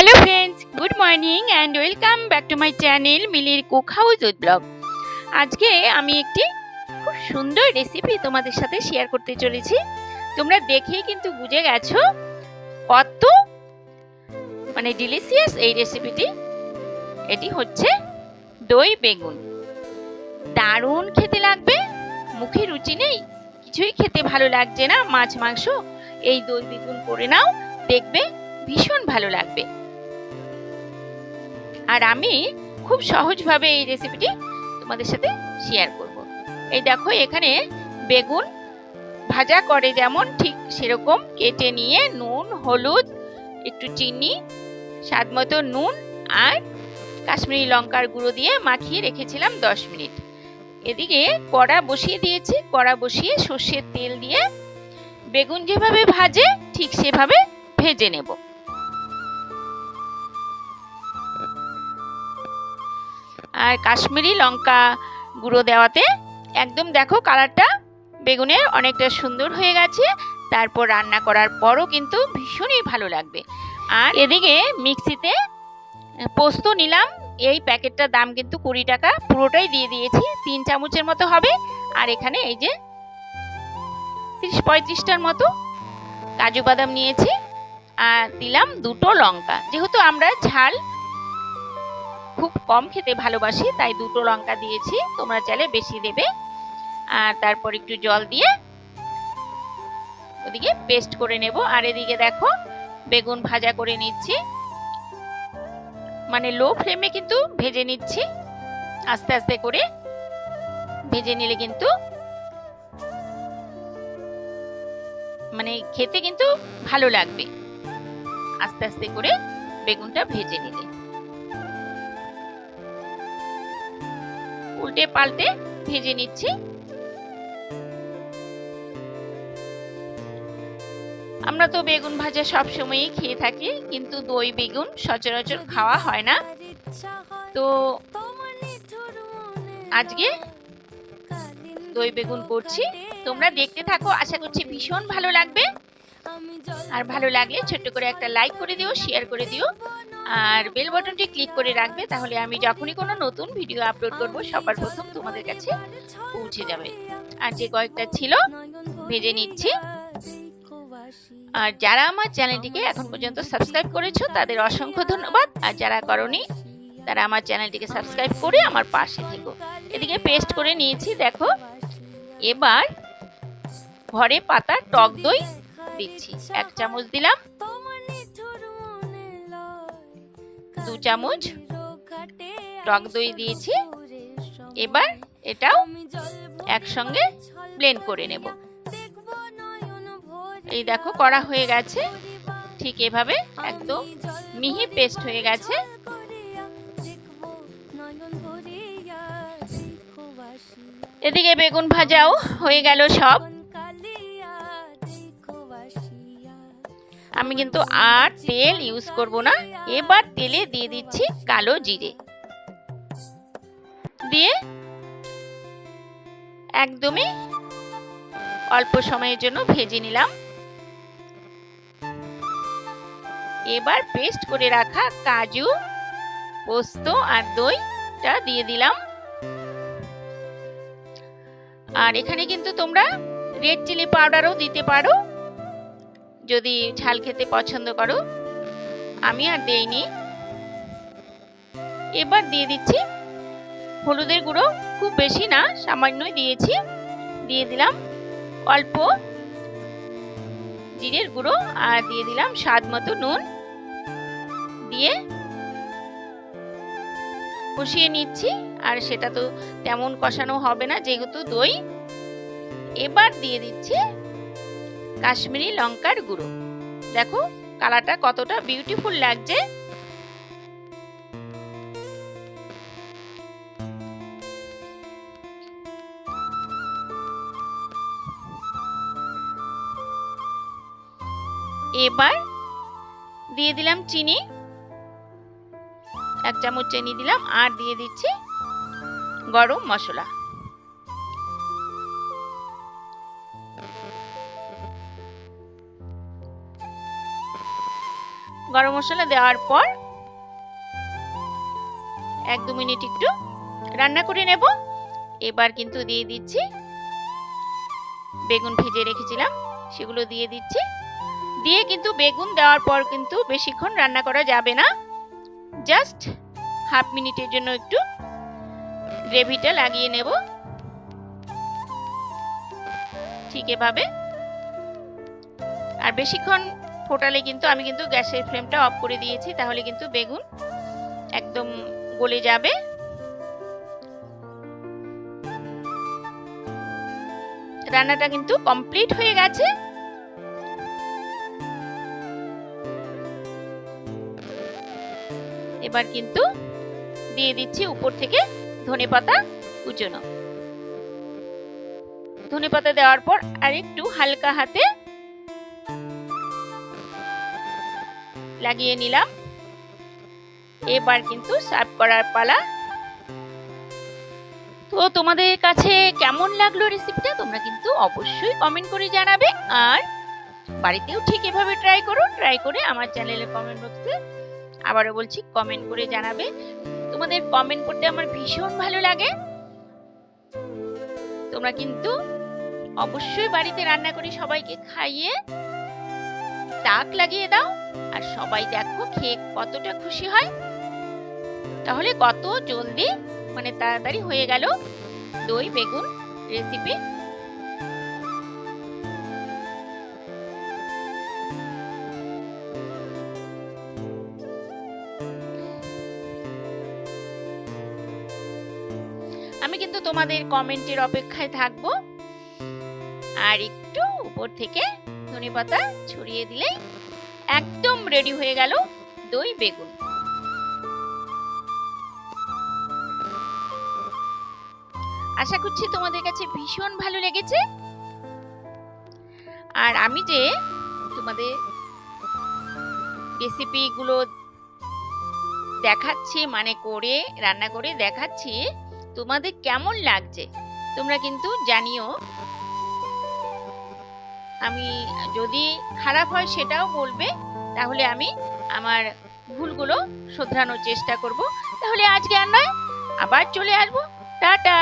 Hello friends good morning and welcome back to my channel মিলির cook house blog আজকে আমি একটি খুব সুন্দর রেসিপি তোমাদের সাথে শেয়ার করতে চলেছি। তোমরা দেখেই কিন্তু বুঝে গেছো কত মানে ডিলিশিয়াস এই রেসিপিটি এটি হচ্ছে দই বেগুন। দারুণ খেতে লাগবে, মুখে রুচি নেই, কিছুই খেতে ভালো লাগছে না, মাছ মাংস, এই দই বেগুন করে নাও, দেখবে ভীষণ ভালো লাগবে। আর আমি খুব সহজভাবে এই রেসিপিটি তোমাদের সাথে শেয়ার করব। এই দেখো, এখানে বেগুন ভাজা করে যেমন, ঠিক সেরকম কেটে নিয়ে নুন, হলুদ, একটু চিনি স্বাদ মতো নুন আর কাশ্মীরি লঙ্কার গুঁড়ো দিয়ে মাখিয়ে রেখেছিলাম দশ মিনিট। এদিকে কড়া বসিয়ে দিয়েছি, কড়া বসিয়ে সর্ষের তেল দিয়ে বেগুন যেভাবে ভাজে, ঠিক সেভাবে ভেজে নেব। আর কাশ্মীরি লঙ্কা গুঁড়ো দেওয়াতে একদম দেখো কালারটা বেগুনের অনেকটা সুন্দর হয়ে গেছে। তারপর রান্না করার পরও কিন্তু ভীষণই ভালো লাগবে। আর এদিকে মিক্সিতে পোস্ত নিলাম। এই প্যাকেটটার দাম কিন্তু কুড়ি টাকা। পুরোটাই দিয়ে দিয়েছি। তিন চামচের মতো হবে। আর এখানে এই যে তিরিশ পঁয়ত্রিশটার মতো কাজু বাদাম নিয়েছি। আর দিলাম দুটো লঙ্কা। যেহেতু আমরা ঝাল খুব কম খেতে ভালোবাসি, তাই দুটো লঙ্কা দিয়েছি, তোমরা চাইলে বেশি দেবে। আর তারপর একটু জল দিয়ে ওদিকে পেস্ট করে নেব। আর এদিকে দেখো, বেগুন ভাজা করে নিচ্ছি। মানে লো ফ্লেমে কিন্তু ভেজে নিচ্ছি, আস্তে আস্তে করে। ভেজে নিলে কিন্তু মানে খেতে কিন্তু ভালো লাগবে। আস্তে আস্তে করে বেগুনটা ভেজে নিলে। উল্টে পাল্টে ভেজে নিচ্ছি। আমরা তো বেগুন ভাজা সব সময়ই খেয়ে থাকি, কিন্তু দই, বেগুন সচরাচর খাওয়া হয় না। তো আজকে দই, বেগুন করছি। তোমরা দেখতে থাকো, আশা করছি ভীষণ ভালো লাগবে। আর ভালো লাগলে ছোট্ট করে একটা লাইক করে দিও শেয়ার করে দিও। আর বেল বাটনটি ক্লিক করে রাখবে, তাহলে আমি যখনই কোনো নতুন ভিডিও আপলোড করব, সবার প্রথম তোমাদের কাছে পৌঁছে যাবে। আর যে কয়েকটা ছিল, ভেজে নিচ্ছি। আর যারা আমার চ্যানেলটিকে এখন পর্যন্ত সাবস্ক্রাইব করেছ, তাদের অসংখ্য ধন্যবাদ। আর যারা করনি, তারা আমার চ্যানেলটিকে সাবস্ক্রাইব করে আমার পাশে থেকো। এদিকে পেস্ট করে নিয়েছি, দেখো। এবার ঘরে পাতা টক দই দিচ্ছি। এক চামচ দিলাম। দু চামচ টক দই দিয়েছি। এবার এটাও একসঙ্গে ব্লেন্ড করে নেব। এই দেখো, করা হয়ে গেছে। ঠিক এভাবে একদম মিহি পেস্ট হয়ে গেছে। এদিকে বেগুন ভাজাও হয়ে গেল সব। আমি কিন্তু আর তেল ইউজ করব না। এবার তেলে দিয়ে দিচ্ছি কালো জিরে। দিয়ে একদমই অল্প সময়ের জন্য ভেজে নিলাম। এবার পেস্ট করে রাখা কাজু, পোস্ত আর দইটা দিয়ে দিলাম। আর এখানে কিন্তু তোমরা রেড চিলি পাউডারও দিতে পারো। যদি ঝাল খেতে পছন্দ করো। আমি আর দেইনি। এবার দিয়ে দিচ্ছি। হলুদের গুঁড়ো খুব বেশি না, সামান্যই দিয়েছি। দিয়ে দিলাম অল্প জিরের গুঁড়ো আর দিয়ে দিলাম স্বাদ মতো নুন। দিয়ে কষিয়ে নিচ্ছি, আর সেটা তো তেমন কষানো হবে না, যেহেতু দই। এবার দিয়ে দিচ্ছি কাশ্মীরি লঙ্কার গুঁড়ো। দেখো কালারটা কতটা বিউটিফুল লাগছে। এবার দিয়ে দিলাম চিনি। এক চামচ চিনি দিলাম আর দিয়ে দিচ্ছি গরম মশলা। গরম মশলা দেওয়ার পর এক দু মিনিট একটু রান্না করে নেব। এবার কিন্তু দিয়ে দিচ্ছি বেগুন ভেজে রেখেছিলাম, সেগুলো দিয়ে দিচ্ছি। দিয়ে কিন্তু বেগুন দেওয়ার পর কিন্তু বেশিক্ষণ রান্না করা যাবে না। জাস্ট হাফ মিনিটের জন্য একটু গ্রেভিটা লাগিয়ে নেব। ঠিক এভাবে। আর বেশিক্ষণ ফোটালে কিন্তু আমি কিন্তু গ্যাসের ফ্লেমটা অফ করে দিয়েছি, তাহলে কিন্তু বেগুন একদম গলে যাবে। রান্নাটা কিন্তু কমপ্লিট হয়ে গেছে। এবার কিন্তু দিয়ে দিচ্ছি উপর থেকে ধনে ধনেপাতা কুচনো। ধনেপাতা দেওয়ার পর আরেকটু হালকা হাতে লাগিয়ে নিলাম। এবার কিন্তু সার্ভ করার পালা। তো তোমাদের কাছে কেমন লাগল রেসিপিটা তোমরা কিন্তু অবশ্যই কমেন্ট করে জানাবে। আর বাড়িতেও ঠিক এভাবে ট্রাই করো ট্রাই করে আমার চ্যানেলে কমেন্ট বক্সে আবারও বলছি কমেন্ট করে জানাবে। তোমাদের কমেন্ট করতে আমার ভীষণ ভালো লাগে। তোমরা কিন্তু অবশ্যই বাড়িতে রান্না করে সবাইকে খাইয়ে তাক লাগিয়ে দাও, আর সবাই দেখো খেয়ে কতটা খুশি হয়। তাহলে কত জলদি? মানে তাড়াতাড়ি হয়ে গেল দই, বেগুন রেসিপি আমি কিন্তু তোমাদের কমেন্টের অপেক্ষায় থাকব। আর একটু উপর থেকে ধনেপাতা ছড়িয়ে দিলেই একদম রেডি হয়ে গেল দই বেগুন। আশা করছি তোমাদের কাছে ভীষণ ভালো লেগেছে। আর আমি যে তোমাদের রেসিপিগুলো দেখাচ্ছি মানে করে, রান্না করে দেখাচ্ছি, তোমাদের কেমন লাগছে, তোমরা কিন্তু জানিও। আমি যদি খারাপ হয় সেটাও বলবে, তাহলে আমি আমার ভুলগুলো শোধরানোর চেষ্টা করব। তাহলে আজকে আর নয়, আবার চলে আসব। টাটা!